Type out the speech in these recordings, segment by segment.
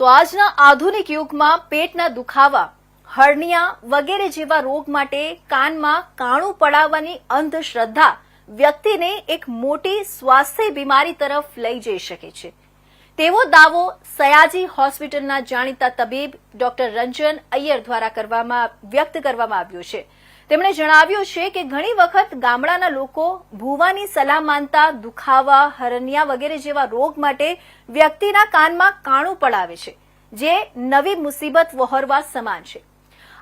તો આજના આધુનિક યુગમાં પેટના દુખાવા, હર્નિયા વગેરે જેવા રોગ માટે કાનમાં કાણું પડાવવાની અંધશ્રદ્ધા વ્યક્તિને એક મોટી સ્વાસ્થ્ય બીમારી તરફ લઈ જઈ શકે છે. તેવો દાવો સયાજી હોસ્પિટલના જાણીતા તબીબ ડોક્ટર રંજન અય્યર દ્વારા કરવામાં વ્યક્ત કરવામાં આવ્યો છે. તેમણે જણાવ્યું છે કે ઘણી વખત ગામડાના લોકો ભૂવાની સલાહ માનતા, દુખાવા હરણિયા વગેરે જેવા રોગ માટે વ્યક્તિના કાનમાં કાણું પડાવે છે, જે નવી મુસીબત વહોરવા સમાન છે.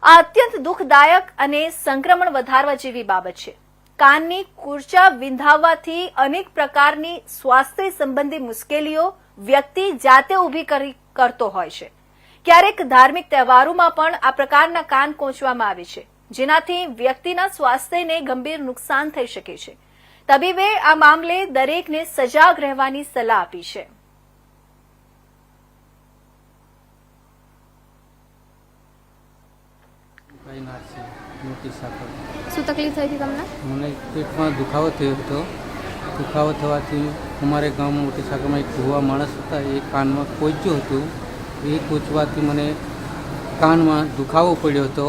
આ અત્યંત દુઃખદાયક અને સંક્રમણ વધારવા જેવી બાબત છે. કાનની કુર્ચા વિંધાવવાથી અનેક પ્રકારની સ્વાસ્થ્ય સંબંધી મુશ્કેલીઓ વ્યક્તિ જાતે ઊભી કરી કરતો હોય છે. ક્યારેક ધાર્મિક તહેવારોમાં પણ આ પ્રકારના કાન કોંચવામાં આવે છે. જેનાથી વ્યક્તિના સ્વાસ્થ્યને ગંભીર નુકસાન થઈ શકે છે. તબીબે આ મામલે દરેકને સજાગ રહેવાની સલાહ આપી છે. શું તકલીફ થઈ હતી તમને? મને પેટમાં દુખાવો થયો હતો. દુખાવો થવાથી અમારે ગામમાં મોટી સાકરમાં એક ભૂવા માણસ હતા. એ કાનમાં કોચ્યું હતું. એ કોચવાથી મને કાનમાં દુખાવો પડ્યો હતો.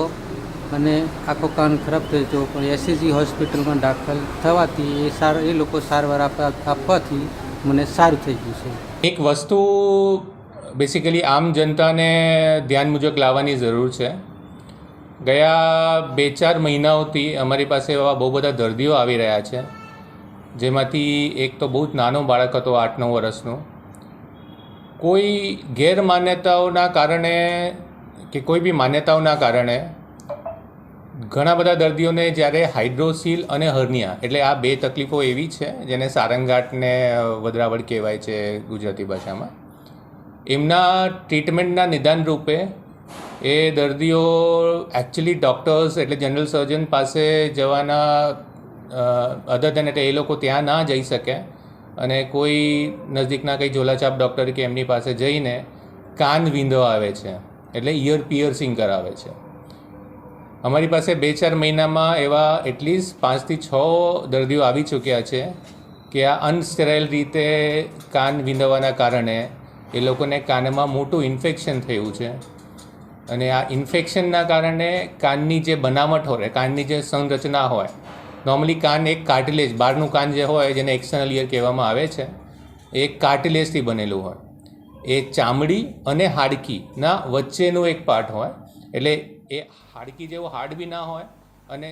અને આખો કાન ખરાબ થઈ જતો પણ એસએસજી હોસ્પિટલમાં દાખલ થવાથી એ સાર, એ લોકો સારવાર આપવા, આપવાથી મને સારું થઈ ગયું છે. એક વસ્તુ બેસિકલી આમ જનતાને ધ્યાન મુજબ લાવવાની જરૂર છે. ગયા બે ચાર મહિનાઓથી અમારી પાસે એવા બહુ બધા દર્દીઓ આવી રહ્યા છે, જેમાંથી એક તો બહુ જ નાનો બાળક હતો આઠ નવ વર્ષનો. કોઈ ગેરમાન્યતાઓના કારણે કે કોઈ બી માન્યતાઓના કારણે ઘણા બધા દર્દીઓને જ્યારે હાઇડ્રોસીલ અને હર્નિયા, એટલે આ બે તકલીફો એવી છે જેને સારંગાટને વધરાવડ કહેવાય છે ગુજરાતી ભાષામાં. એમના ટ્રીટમેન્ટના નિદાન રૂપે એ દર્દીઓ એકચ્યુઅલી ડૉક્ટર્સ એટલે જનરલ સર્જન પાસે જવાના અધર દેન એટલે એ લોકો ત્યાં ના જઈ શકે અને કોઈ નજીકના કંઈ ઝોલાછાપ ડૉક્ટર કે એમની પાસે જઈને કાન વિંધો આવે છે, એટલે ઇયર પિયર્સિંગ કરાવે છે. અમારી પાસે બે ચાર મહિનામાં એવા એટલીસ્ટ પાંચથી છ દર્દીઓ આવી ચૂક્યા છે કે આ અનસ્ટેરાઇલ રીતે કાન વિંધવાના કારણે એ લોકોને કાનમાં મોટું ઇન્ફેક્શન થયું છે. અને આ ઇન્ફેક્શનના કારણે કાનની જે બનાવટ હોય, કાનની જે સંરચના હોય, નોર્મલી કાન એક કાર્ટિલેજ, બહારનું કાન જે હોય જેને એક્સટર્નલ ઇયર કહેવામાં આવે છે, એ કાર્ટિલેજથી બનેલું હોય. એ ચામડી અને હાડકીના વચ્ચેનું એક પાર્ટ હોય, એટલે એ હાડકી જેવો હાર્ડ બી ના હોય